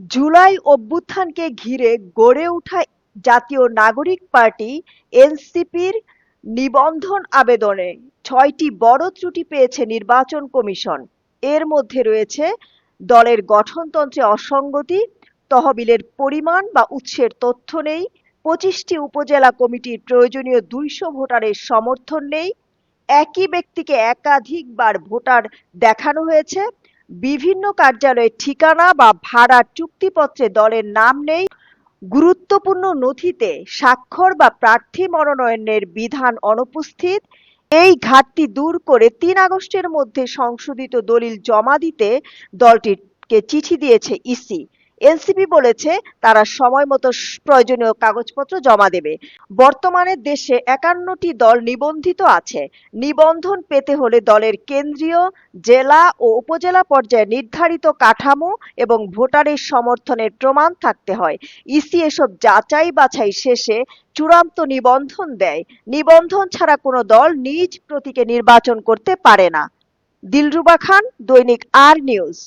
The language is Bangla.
জুলাই অভ্যুত্থানকে ঘিরে গড়ে ওঠা জাতীয় নাগরিক পার্টি এনসিপির নিবন্ধন আবেদনে ছয়টি বড় ত্রুটি পেয়েছে নির্বাচন কমিশন। এর মধ্যে রয়েছে দলের গঠনতন্ত্রে অসঙ্গতি, তহবিলের পরিমাণ বা উৎসের তথ্য নেই, পঁচিশটি উপজেলা কমিটির প্রয়োজনীয় দুইশো ভোটারের সমর্থন নেই, একই ব্যক্তিকে একাধিকবার ভোটার দেখানো হয়েছে বিভিন্ন কার্যালয়ের ঠিকানা বা ভাড়ার চুক্তিপত্রে দলের নাম নেই। গুরুত্বপূর্ণ নথিতে স্বাক্ষর বা প্রার্থী মনোনয়নের বিধান অনুপস্থিত। এই ঘাটতি দূর করে তিন আগস্টের মধ্যে সংশোধিত দলিল জমা দিতে দলটিকে চিঠি দিয়েছে ইসি। এনসিপি বলেছে তারা সময় মতো প্রয়োজনীয় কাগজপত্র জমা দেবে। বর্তমানে দেশে একান্নটি দল নিবন্ধিত আছে। নিবন্ধন পেতে হলে দলের কেন্দ্রীয়, জেলা ও উপজেলা পর্যায়ে নির্ধারিত কাঠামো এবং ভোটারের সমর্থনের প্রমাণ থাকতে হয়। ইসি এসব যাচাই বাছাই শেষে চূড়ান্ত নিবন্ধন দেয়। নিবন্ধন ছাড়া কোনো দল নিজ প্রতীকে নির্বাচন করতে পারে না। দিলরুবা খান, দৈনিক আর নিউজ।